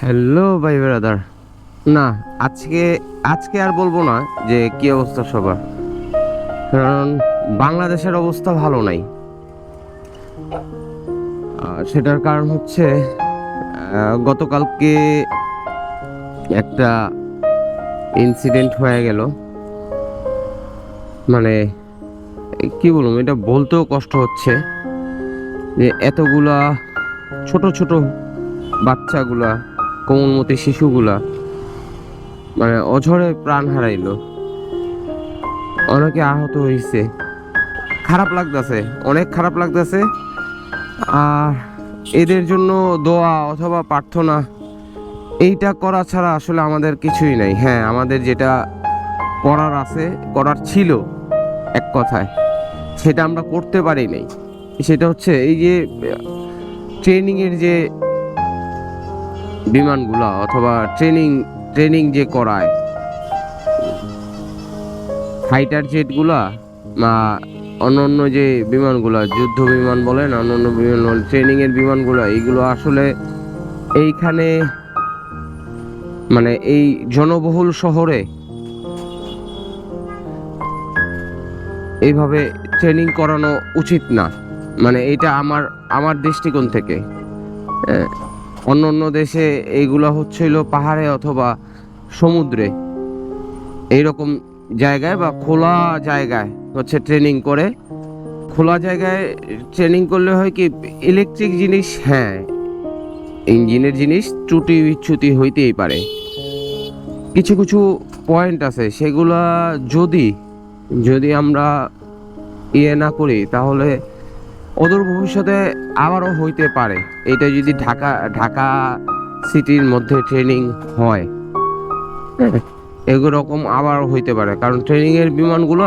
Hello ভাই brother না, আজকে আজকে আর বলব না যে কি অবস্থা সবার। কারণ বাংলাদেশের অবস্থা ভালো নাই। সেটার কারণ হচ্ছে গতকালকে একটা ইনসিডেন্ট হয়ে গেল। মানে কি বলব, এটা বলতেও কষ্ট হচ্ছে যে এতগুলা ছোট ছোট বাচ্চাগুলা কোমলমতি শিশুগুলা মানে অঝরে প্রাণ হারাইলো। অনেকে আহত হয়েছে খারাপ লাগতেছে, অনেক খারাপ লাগতেছে। আর এদের জন্য দোয়া অথবা প্রার্থনা, এইটা করা ছাড়া আসলে আমাদের কিছুই নাই। হ্যাঁ আমাদের যেটা করার আছে, করার ছিল এক কথায়, সেটা আমরা করতে পারি নাই। সেটা হচ্ছে এই যে ট্রেনিংয়ের যে বিমানগুলা অথবা ট্রেনিং ট্রেনিং যে করায়, ফাইটার জেটগুলা বা অন্য অন্য যে বিমানগুলা, যুদ্ধ বিমান বলেন অন্য অন্য বিমান বলেন ট্রেনিংয়ের বিমানগুলো, এইগুলো আসলে এইখানে মানে এই জনবহুল শহরে এইভাবে ট্রেনিং করানো উচিত না। মানে এটা আমার আমার দৃষ্টিকোণ থেকে। অন্য অন্য দেশে এইগুলো হচ্ছিল পাহাড়ে অথবা সমুদ্রে। এইরকম জায়গায় বা খোলা জায়গায় হচ্ছে ট্রেনিং করে। খোলা জায়গায় ট্রেনিং করলে হয় কি ইলেকট্রিক জিনিস হ্যাঁ ইঞ্জিনের জিনিস ত্রুটি বিচ্যুতি হইতেই পারে। কিছু কিছু পয়েন্ট আছে, সেগুলা যদি যদি আমরা ইয়ে না করি, তাহলে অদূর ভবিষ্যতে আবারও হইতে পারে। এটা যদি ঢাকা ঢাকা সিটির মধ্যে ট্রেনিং হয়। হ্যাঁ, এরকম আবার হইতে পারে। কারণ ট্রেনিংয়ের বিমানগুলো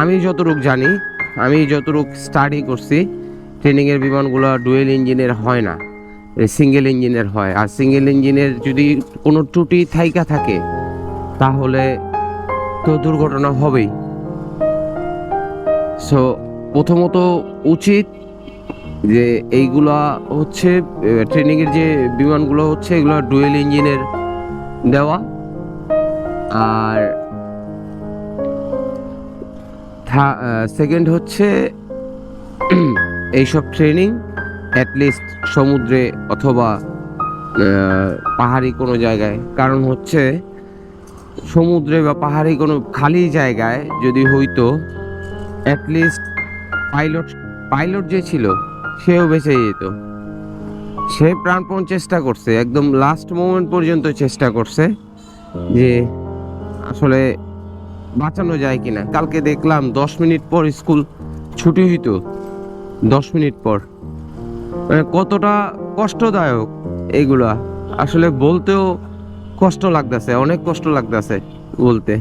আমি যতটুক জানি আমি যতটুক স্টাডি করছি ট্রেনিংয়ের বিমানগুলো ডুয়েল ইঞ্জিনের হয় না। সিঙ্গেল ইঞ্জিনের হয়। আর সিঙ্গেল ইঞ্জিনের যদি কোনো ত্রুটি থাইকা থাকে তাহলে তো দুর্ঘটনা হবেই। সো প্রথমত উচিত যে এইগুলা হচ্ছে ট্রেনিংয়ের যে বিমানগুলো হচ্ছে, এগুলো ডুয়েল ইঞ্জিনের দেওয়া। আর সেকেন্ড হচ্ছে এইসব ট্রেনিং অ্যাটলিস্ট সমুদ্রে অথবা পাহাড়ি কোনো জায়গায়। কারণ হচ্ছে, সমুদ্রে বা পাহাড়ি কোনো খালি জায়গায় যদি হইতো অ্যাটলিস্ট পাইলট পাইলট যে ছিল, সেও বেঁচে যেত। সে প্রাণপণ চেষ্টা করছে, একদম লাস্ট মোমেন্ট পর্যন্ত চেষ্টা করছে যে আসলে বাঁচানো যায় কিনা। কালকে দেখলাম দশ মিনিট পর স্কুল ছুটি হইতো, দশ মিনিট পর। মানে কতটা কষ্টদায়ক এগুলা। আসলে বলতেও কষ্ট লাগতেছে, অনেক কষ্ট লাগতেছে বলতে।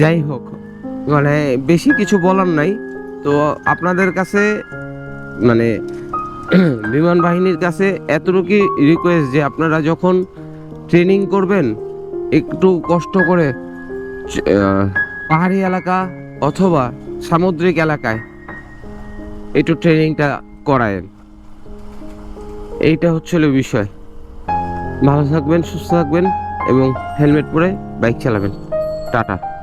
যাই হোক মানে বেশি কিছু বলার নাই। তো আপনাদের কাছে মানে বিমান বাহিনীর কাছে এতটুকু রিকোয়েস্ট যে আপনারা যখন ট্রেনিং করবেন, একটু কষ্ট করে পাহাড়ি এলাকা অথবা সামুদ্রিক এলাকায় একটু ট্রেনিংটা করায়েন। এইটা হচ্ছিল বিষয়। ভালো থাকবেন, সুস্থ থাকবেন এবং হেলমেট পরে বাইক চালাবেন। টাটা।